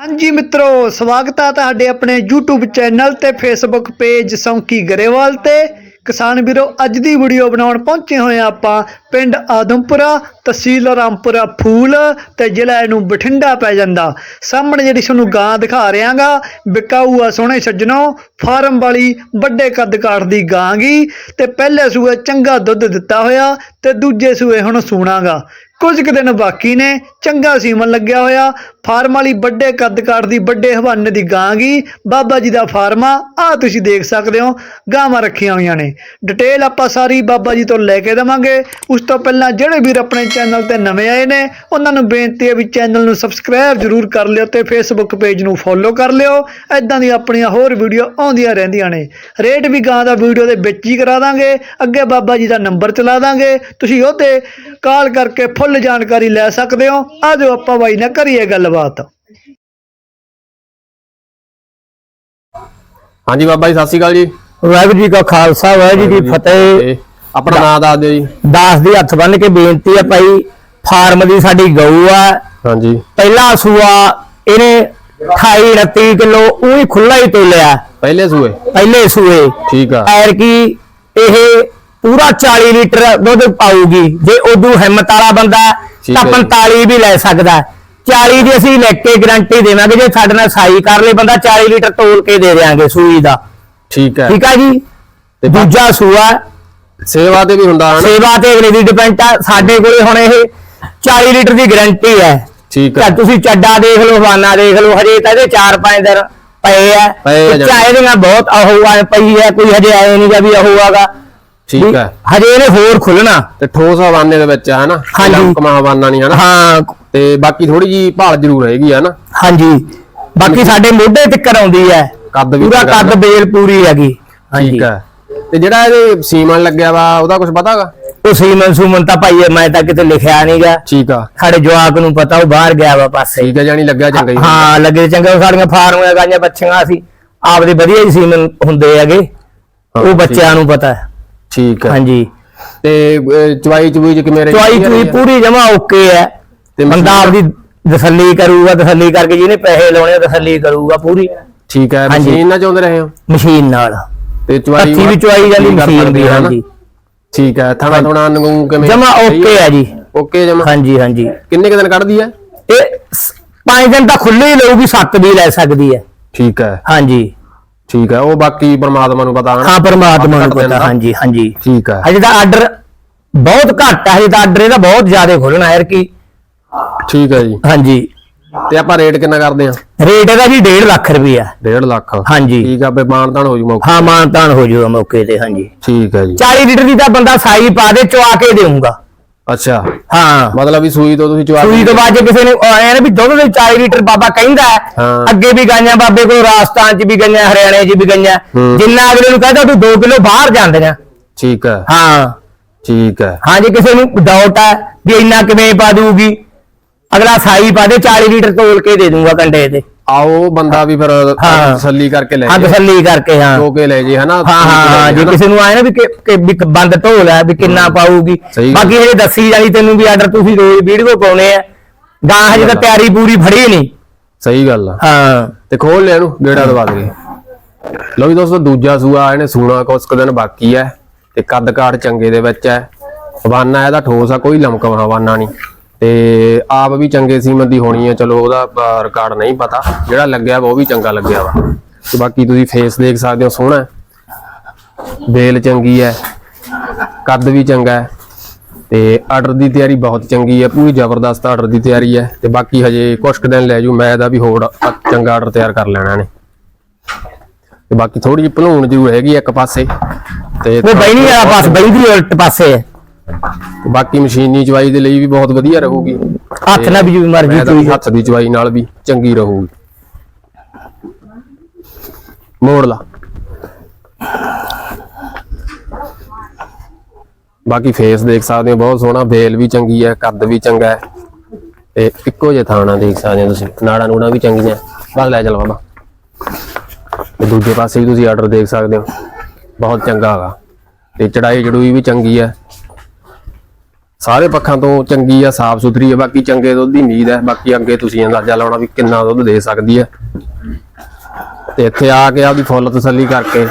ਹਾਂਜੀ ਮਿੱਤਰੋ, ਸਵਾਗਤ ਹੈ ਤੁਹਾਡੇ ਆਪਣੇ YouTube ਚੈਨਲ ਤੇ Facebook ਪੇਜ ਸੌਂਕੀ ਗਰੇਵਾਲ ਤੇ। ਕਿਸਾਨ ਵੀਰੋ, ਅੱਜ ਦੀ ਵੀਡੀਓ ਬਣਾਉਣ ਪਹੁੰਚੇ ਹੋਏ ਹਾਂ ਆਪਾਂ ਪਿੰਡ ਆਦਮਪੁਰਾ, ਤਹਿਸੀਲ ਰਾਮਪੁਰਾ ਫੂਲ ਤੇ ਜ਼ਿਲ੍ਹਾ ਇਹਨੂੰ ਬਠਿੰਡਾ ਪੈ ਜਾਂਦਾ। ਸਾਹਮਣੇ ਜਿਹੜੀ ਤੁਹਾਨੂੰ ਗਾਂ ਦਿਖਾ ਰਿਹਾਗਾ ਬਿਕਾਊ ਆ ਸੋਹਣੇ ਸੱਜਣੋ, ਫਾਰਮ ਵਾਲੀ ਵੱਡੇ ਕੱਦ ਕਾਠ ਦੀ ਗਾਂ ਗੀ ਤੇ ਪਹਿਲੇ ਸੂਏ ਚੰਗਾ ਦੁੱਧ ਦਿੱਤਾ ਹੋਇਆ ਤੇ ਦੂਜੇ ਸੂਏ ਹੁਣ ਸੂਣਾਗਾ ਕੁਝ ਕੁ ਦਿਨ ਬਾਕੀ ਨੇ, ਚੰਗਾ ਸੀਮਨ ਲੱਗਿਆ ਹੋਇਆ। ਫਾਰਮ ਵਾਲੀ ਵੱਡੇ ਕੱਦ ਕਾਠ ਦੀ ਵੱਡੇ ਹਵਾਨੇ ਦੀ ਗਾਂ ਗੀ ਬਾਬਾ ਜੀ ਦਾ ਫਾਰਮਾ ਆ ਤੁਸੀਂ ਦੇਖ ਸਕਦੇ ਹੋ, ਗਾਵਾਂ ਰੱਖੀਆਂ ਹੋਈਆਂ ਨੇ। ਡਿਟੇਲ ਆਪਾਂ ਸਾਰੀ ਬਾਬਾ ਜੀ ਤੋਂ ਲੈ ਕੇ ਦੇਵਾਂਗੇ। ਉਸ ਤੋਂ ਪਹਿਲਾਂ ਜਿਹੜੇ ਵੀਰ ਆਪਣੇ ਚੈਨਲ ਤੇ ਨਵੇਂ ਆਏ ਨੇ, ਉਹਨਾਂ ਨੂੰ ਬੇਨਤੀ ਹੈ ਵੀ ਚੈਨਲ ਨੂੰ ਸਬਸਕ੍ਰਾਈਬ ਜਰੂਰ ਕਰ ਲਿਓ ਤੇ ਫੇਸਬੁੱਕ ਪੇਜ ਨੂੰ ਫੋਲੋ ਕਰ ਲਿਓ। ਐਦਾਂ ਦੀਆਂ ਆਪਣੀਆਂ ਹੋਰ ਵੀਡੀਓ ਆਉਂਦੀਆਂ ਰਹਿੰਦੀਆਂ ਨੇ। ਰੇਟ ਵੀ ਗਾਂ ਦਾ ਵੀਡੀਓ ਦੇ ਵਿੱਚ ਹੀ ਕਰਾ ਦਾਂਗੇ। ਅੱਗੇ ਬਾਬਾ ਜੀ ਦਾ ਨੰਬਰ ਚਲਾ ਦਾਂਗੇ। ਤੁਸੀਂ ਉਹ ਤੇ ਕਾਲ ਕਰਕੇ ਫੁੱਲ ਜਾਣਕਾਰੀ ਲੈ ਸਕਦੇ ਹੋ। ਆਜੋ ਆਪਾਂ ਬਾਈ ਨਾਲ ਕਰੀਏ ਗੱਲਬਾਤ। ਹਾਂਜੀ ਬਾਬਾ ਜੀ ਸਤਿ ਸ਼੍ਰੀ ਅਕਾਲ ਜੀ। ਵਾਹਿਗੁਰੂ ਜੀ ਕਾ ਖਾਲਸਾ ਵਾਹਿਗੁਰੂ ਜੀ ਕੀ ਫਤਿਹ। ਆਪਣਾ ਨਾਮ ਦੱਸ ਦਿਓ ਜੀ। ਦਾਸ ਦੇ ਹੱਥ ਬੰਨ ਕੇ ਬੇਨਤੀ ਹੈ ਭਾਈ ਫਾਰਮ ਦੀ ਸਾਡੀ ਗਊ ਆ। ਹਾਂਜੀ। ਪਹਿਲਾ ਸੂਆ ਇਹਨੇ 28 29 ਕਿਲੋ ਉਹੀ ਖੁੱਲਾ ਹੀ ਤੋਲਿਆ। ਪਹਿਲੇ ਸੂਏ? ਪਹਿਲੇ ਸੂਏ। ਠੀਕ ਆ। ਐਰ ਕੀ ਇਹ ਪੂਰਾ 40 ਲੀਟਰ ਦੁੱਧ ਪਾਊਗੀ। ਜੇ ਉਦੋਂ ਹਿੰਮਤ ਵਾਲਾ ਬੰਦਾ ਤਾਂ ਹੈ ਜੀ। 45 ਵੀ ਲੈ ਸਕਦਾ 40 ਦੀ ਅਸੀਂ ਲੈ ਕੇ ਗਾਰੰਟੀ ਦੇਵਾਂਗੇ ਜੇ ਸਾਡੇ ਨਾਲ ਸਾਈ ਕਰ ਲੇ ਬੰਦਾ 40 ਲੀਟਰ ਤੋਲ ਕੇ ਦੇ ਦੇਵਾਂਗੇ ਸੂਈ ਦਾ। ਠੀਕ ਹੈ। ਠੀਕ ਆ ਜੀ? ਤੇ ਦੂਜਾ ਸੂਆ ਸੇਵਾ ਤੇ ਵੀ ਹੁੰਦਾ ਹਨ? ਸੇਵਾ ਤੇ ਅਗਲੇ ਦੀ ਡਿਪੈਂਡ ਆ। ਸਾਡੇ ਕੋਲੇ ਹੁਣ ਇਹ 40 ਲੀਟਰ ਦੀ ਗਾਰੰਟੀ ਹੈ। ਠੀਕ ਤਾਂ ਹੈ ਤੁਸੀਂ ਚੱਡਾ ਦੇਖ ਲਓ ਹਵਾਨਾ ਦੇਖ ਲਓ ਹਜੇ ਤਾਂ ਇਹਦੇ 4-5 ਦਿਨ ਪਏ ਆ। ਚਾਹੇ ਦੀਆਂ ਬਹੁਤ ਉਹ ਆ ਪਈ ਹੈ ਕੋਈ ਹਜੇ ਆਏ ਨਹੀਂ ਜਾਂ ਵੀ ਉਹ ਆਗਾ ਠੀਕ ਹੈ। ਹਜੇ ਇਹਨੇ ਹੋਰ ਖੁੱਲਣਾ। ਤੇ ਠੋਸ ਹਵਾਨੇ ਦੇ ਵਿੱਚ ਹੈ ਨਾ ਹਾਂਜੀ। ਕਮਾ ਹਵਾਨਾ ਨਹੀਂ ਹੈ ਨਾ। ਹਾਂ। ਤੇ ਬਾਕੀ ਥੋੜੀ ਜੀ ਭਾਲ ਜ਼ਰੂਰ ਹੈਗੀ ਹੈ ਨਾ। ਹਾਂਜੀ। ਬਾਕੀ ਸਾਡੇ ਮੋਢੇ ਤੱਕਰ ਆਉਂਦੀ ਹੈ। ਕੱਦ ਵੀ ਪੂਰਾ ਕੱਦ। ਬੇਲ ਪੂਰੀ ਹੈਗੀ। ਠੀਕ ਹੈ। ਤੇ ਜਿਹੜਾ ਇਹਦੇ ਸੀਮਨ ਲੱਗਿਆ ਵਾ ਉਹਦਾ ਕੁਝ ਪਤਾਗਾ ਉਹ ਸੀਮਨ ਸੂਮਨ ਤਾਂ ਭਾਈ ਮੈਂ ਤਾਂ ਕਿਤੇ ਲਿਖਿਆ ਨਹੀਂਗਾ ਠੀਕ ਆ। ਸਾਡੇ ਜਵਾਕ ਨੂੰ ਪਤਾ ਉਹ ਬਾਹਰ ਗਿਆ ਵਾ ਪਾਸੇ। ਠੀਕ ਹੈ ਜਾਨੀ ਲੱਗਿਆ ਚੰਗਾ ਹੀ। ਹਾਂ ਲੱਗੇ ਚੰਗਾ। ਸਾਡੀਆਂ ਫਾਰਮਾਂ ਗਾਈਆਂ ਬੱਚੀਆਂ ਸੀ। ਆਪਦੇ ਵਧੀਆ ਹੀ ਸੀਮਨ ਹੁੰਦੇ ਹੈਗੇ। ਉਹ। ਬੱਚਿਆਂ ਨੂੰ ਪਤਾ ਹੈ। ਠੀਕ ਹੈ। ਹਾਂਜੀ। ਤੇ ਅਹ, ਚਵਾਈ ਚਵੂਈ ਚ ਕਿਵੇਂ ਰਹੀ? ਚੁਆਈ ਚੁਈ ਪੂਰੀ ਜਮਾ ਓਕੇ ਹੈ। ਤੇ ਬੰਦਾ ਆਪਦੀ ਤਸੱਲੀ ਕਰੂਗਾ ਤਸੱਲੀ ਕਰਕੇ ਜਿਹਨੇ ਪੈਸੇ ਲਾਉਣੇ ਆ, ਤਸੱਲੀ ਕਰੂਗਾ ਪੂਰੀ। ਠੀਕ ਹੈ ਹਾਂਜੀ। ਮਸ਼ੀਨ ਨਾਲ ਚਾਹੁੰਦੇ ਰਹੇ ਹੋ? ਮਸ਼ੀਨ ਨਾਲ। ਤੇ ਚਵਾਈ ਹੱਥੀ ਵੀ ਚੁਆਈ ਜਾਂਦੀ ਕਰ ਮਸ਼ੀਨ ਸਕਦੇ ਨਾ? ਹਾਂਜੀ। ਠੀਕ ਹੈ ਥਾਣਾ ਥੋਣਾ ਨਗੂ ਕਿਵੇਂ? ਜਮਾ ਓਕੇ ਹੈ ਜੀ। ਓਕੇ ਜਮਾ? ਹਾਂਜੀ ਹਾਂਜੀ। ਕਿੰਨੇ ਕੁ ਦਿਨ ਕੱਢਦੀ ਹੈ? ਇਹ ਸ- ਪੰਜ ਦਿਨ ਤਾਂ ਖੁੱਲੇ ਹੀ ਲਊਗੀ ਸੱਤ ਵੀ ਲੈ ਸਕਦੀ ਹੈ। ਠੀਕ ਹੈ। ਹਾਂਜੀ। ਠੀਕ ਹੈ ਉਹ ਬਾਕੀ ਪਰਮਾਤਮਾ ਨੂੰ ਪਤਾ ਹਨਾ? ਹਾਂ ਪਰਮਾਤਮਾ ਨੂੰ ਪਤਾ। ਹਾਂਜੀ ਹਾਂਜੀ। ਠੀਕ ਹੈ। ਹਜੇ ਤਾਂ ਆਰਡਰ ਬਹੁਤ ਘੱਟ ਹੈ ਹਜੇ ਤਾਂ ਆਰਡਰ ਇਹਦਾ ਬਹੁਤ ਜ਼ਿਆਦਾ ਖੁੱਲਣਾ ਹੈ ਕਿ? ਠੀਕ ਹੈ ਜੀ। ਹਾਂਜੀ। ਤੇ ਆਪਾਂ ਰੇਟ ਕਿੰਨਾ ਕਰਦੇ ਆ ਰੇਟ ਇਹਦਾ ਜੀ 1.5 ਲੱਖ ਰੁਪਈਆ। 1.5 ਲੱਖ। ਹਾਂਜੀ। ਠੀਕ ਆ ਬੇ ਮਾਨਤਾਨ ਹੋ ਜੂ ਮੌਕੇ ਹਾਂ ਮਾਨਤਾਨ ਹੋ ਜਾਊਗਾ ਮੌਕੇ ਤੇ ਹਾਂਜੀ। ਠੀਕ ਹੈ ਜੀ। 40 ਲੀਟਰ ਦੀ ਤਾਂ ਬੰਦਾ ਸਾਈ ਪਾ ਦੇ ਚਵਾ ਕੇ ਦੇਊਗਾ। ਅੱਛਾ। ਹਾਂ। ਮਤਲਬ ਵੀ ਸੂਈ ਤੋਂ ਤੁਸੀਂ ਚਵਾ ਸੂਈ ਤੋਂ ਬਾਅਦ ਜੇ ਕਿਸੇ ਨੇ ਆਇਆ ਨਾ ਵੀ ਦੁੱਧ ਦੇ 40 ਲੀਟਰ ਬਾਬਾ ਕਹਿੰਦਾ ਹੈ। ਅੱਗੇ ਵੀ ਗਾਈਆਂ ਬਾਬੇ ਕੋਲ ਰਾਜਸਥਾਨ ਚ ਵੀ ਗਈਆਂ ਹਰਿਆਣੇ ਚ ਵੀ ਗਈਆਂ। ਹੂੰ। ਜਿੰਨਾ ਅਗਲੇ ਨੂੰ ਕਹਿੰਦਾ ਤੂੰ 2 ਕਿਲੋ ਬਾਹਰ ਜਾਂਦੀਆਂ। ਠੀਕ ਹੈ। ਹਾਂ। ਠੀਕ ਹੈ। ਹਾਂ ਜੇ ਕਿਸੇ ਨੂੰ ਡਾਊਟ ਹੈ ਵੀ ਇੰਨਾ ਕਿਵੇਂ ਪਾ ਦੂਗੀ ਅਗਲਾ ਸਾਈ ਪਾ ਦੇ 40 ਲੀਟਰ ਤੋਲ ਕੇ ਦੇ ਦੂੰਗਾ ਕੰਡੇ ਤੇ। ਆਓ ਬੰਦਾ ਵੀ ਫਿਰ ਹਾਂ। ਤਸੱਲੀ ਕਰਕੇ ਲੈ ਹਾਂ ਜੇ। ਤਸੱਲੀ ਕਰਕੇ ਹਾਂ। ਧੋ ਕੇ ਲੈ ਜੇ ਹਨਾ? ਹਾਂ ਹਾਂ ਜੇ ਕਿਸੇ ਨੂੰ ਆਏ ਨਾ ਵੀ ਕਿ ਕਿ ਵੀ ਬੰਦ ਢੋਲ ਹੈ ਵੀ ਕਿੰਨਾ ਪਾਊਗੀ। ਸਹੀ ਗੱਲ। ਬਾਕੀ ਇਹ ਦੱਸੀ ਜਾਣੀ ਤੈਨੂੰ ਵੀ ਆਰਡਰ ਤੁਸੀਂ ਰੋਜ਼ ਵੀਡੀਓ ਪਾਉਣੇ ਆ। ਗਾਂ ਹਜੇ ਤਾਂ ਤਿਆਰੀ ਪੂਰੀ ਫੜੀ ਨਹੀਂ। ਸਹੀ ਗੱਲ ਆ। ਹਾਂ। ਤੇ ਖੋਲ ਲਿਆ ਇਹਨੂੰ ਗੇੜਾ ਦਵਾ ਦੇ। ਲਓ ਵੀ ਦੋਸਤੋ ਦੂਜਾ ਸੂਆ ਇਹਨੇ ਸੂਣਾ ਕੁਛ ਕੁ ਦਿਨ ਬਾਕੀ ਹੈ। ਤੇ ਕੱਦ ਕਾਠ ਚੰਗੇ ਦੇ ਵਿੱਚ ਹੈ। ਹਵਾਨਾ ਇਹਦਾ ਠੋਸ ਆ ਕੋਈ ਲਮਕਮ ਹਵਾਨਾ ਨਹੀਂ। ਤੇ ਆਪ ਵੀ ਚੰਗੇ ਸੀਮਤ ਦੀ ਹੋਣੀ ਹੈ ਚਲੋ ਉਹਦਾ ਰਿਕਾਰਡ ਨਹੀਂ ਪਤਾ ਜਿਹੜਾ ਲੱਗਿਆ ਉਹ ਵੀ ਚੰਗਾ ਲੱਗਿਆ ਵਾ। ਤੇ ਬਾਕੀ ਤੁਸੀਂ ਫੇਸ ਦੇਖ ਸਕਦੇ ਹੋ ਸੋਹਣਾ। ਬੇਲ ਚੰਗੀ ਹੈ ਕੱਦ ਵੀ ਚੰਗਾ ਹੈ ਤੇ ਆਰਡਰ ਦੀ ਤਿਆਰੀ ਬਹੁਤ ਚੰਗੀ ਹੈ ਪੂਰੀ ਜ਼ਬਰਦਸਤ ਆਰਡਰ ਦੀ ਤਿਆਰੀ ਹੈ। ਤੇ ਬਾਕੀ ਹਜੇ ਕੁਛ ਕੁ ਦਿਨ ਲੈ ਜੂ ਮੈਂ ਇਹਦਾ ਵੀ ਹੋਰ ਚੰਗਾ ਆਰਡਰ ਤਿਆਰ ਕਰ ਲੈਣਾ ਨੇ ਤੇ ਬਾਕੀ ਥੋੜੀ ਜਿਹੀ ਭਲੂਣ ਜੂ ਹੈਗੀ ਆ ਇੱਕ ਪਾਸੇ। ਤੇ ਉਹ ਬੈਣੀ ਵਾਲਾ ਪਾਸ ਬੈਂਦੀ ਉਲਟ ਪਾਸੇ। ਹੈ ਤੇ ਬਾਕੀ ਮਸ਼ੀਨੀ ਚਵਾਈ ਦੇ ਲਈ ਵੀ ਬਹੁਤ ਵਧੀਆ ਰਹੂਗੀ। ਹੱਥ ਨਾਲ ਵੀ ਜਿਵੇਂ ਮਰਜ਼ੀ ਮੈਂ ਤਾਂ ਹੱਥ ਦੀ ਚਵਾਈ ਨਾਲ ਵੀ ਚੰਗੀ ਰਹੂਗੀ। ਮੋੜ ਲਾ। ਬਾਕੀ ਫੇਸ ਦੇਖ ਸਕਦੇ ਹੋ ਬਹੁਤ ਸੋਹਣਾ ਬੇਲ ਵੀ ਚੰਗੀ ਹੈ ਕੱਦ ਵੀ ਚੰਗਾ ਹੈ। ਤੇ ਇੱਕੋ ਜਿਹਾ ਥਾਣਾ ਦੇਖ ਸਕਦੇ ਹੋ ਤੁਸੀਂ ਨਾੜਾ ਨੂੜਾ ਵੀ ਚੰਗੀਆਂ। ਬਸ ਲੈ ਚੱਲ ਬਾਬਾ। ਤੇ ਦੂਜੇ ਪਾਸੇ ਵੀ ਤੁਸੀਂ ਆਰਡਰ ਦੇਖ ਸਕਦੇ ਹੋ। ਬਹੁਤ ਚੰਗਾ ਹੈਗਾ। ਤੇ ਚੜਾਈ ਜੜੂਈ ਵੀ ਚੰਗੀ ਹੈ। ਸਾਰੇ ਪੱਖਾਂ ਤੋਂ ਚੰਗੀ ਆ, ਸਾਫ਼ ਸੁਥਰੀ ਆ, ਬਾਕੀ ਚੰਗੇ ਦੁੱਧ ਦੀ ਉਮੀਦ ਹੈ ਬਾਕੀ ਅੱਗੇ ਤੁਸੀਂ ਅੰਦਾਜ਼ਾ ਲਾਉਣਾ ਵੀ ਕਿੰਨਾ ਦੁੱਧ ਦੇ ਸਕਦੀ ਹੈ ਤੇ ਇੱਥੇ ਆ ਕੇ ਆਪਦੀ ਫੁੱਲ ਤਸੱਲੀ ਕਰਕੇ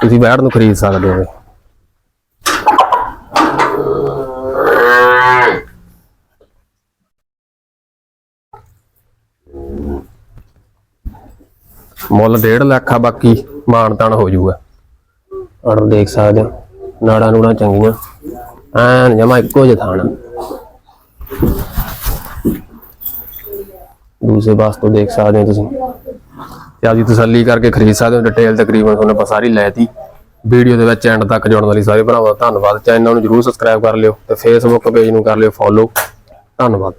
ਤੁਸੀਂ ਬੈੜ ਨੂੰ ਖਰੀਦ ਸਕਦੇ ਹੋ। ਮੁੱਲ 1.5 ਲੱਖ ਆ, ਬਾਕੀ ਮਾਨ ਤਾਨ ਹੋ ਜਾਊਗਾ। ਔਰ ਦੇਖ ਸਕਦੇ ਹੋ, ਨਾੜਾਂ ਨੂੜਾਂ ਚੰਗੀਆਂ। ਐਨ ਜਮਾ ਇੱਕੋ ਜਿਹਾ ਥਾਣਾ। ਦੂਸਰੇ ਬਾਸ ਤੋਂ ਦੇਖ ਸਕਦੇ ਹੋ ਤੁਸੀਂ। ਤੇ ਆਪਦੀ ਤਸੱਲੀ ਕਰਕੇ ਖਰੀਦ ਸਕਦੇ ਹੋ, ਡਿਟੇਲ ਤਕਰੀਬਨ ਤੁਹਾਨੂੰ ਆਪਾਂ ਸਾਰੀ ਲੈਤੀ ਵੀਡੀਓ ਦੇ ਵਿੱਚ ਐਂਡ ਤੱਕ ਜੁੜਨ ਲਈ ਸਾਰੇ ਭਰਾਵਾਂ ਦਾ ਧੰਨਵਾਦ। ਚੈਨਲ ਨੂੰ ਜਰੂਰ ਸਬਸਕ੍ਰਾਈਬ ਕਰ ਲਿਓ ਤੇ ਫੇਸਬੁੱਕ ਪੇਜ ਨੂੰ ਕਰ ਲਿਓ ਫੋਲੋ ਧੰਨਵਾਦ।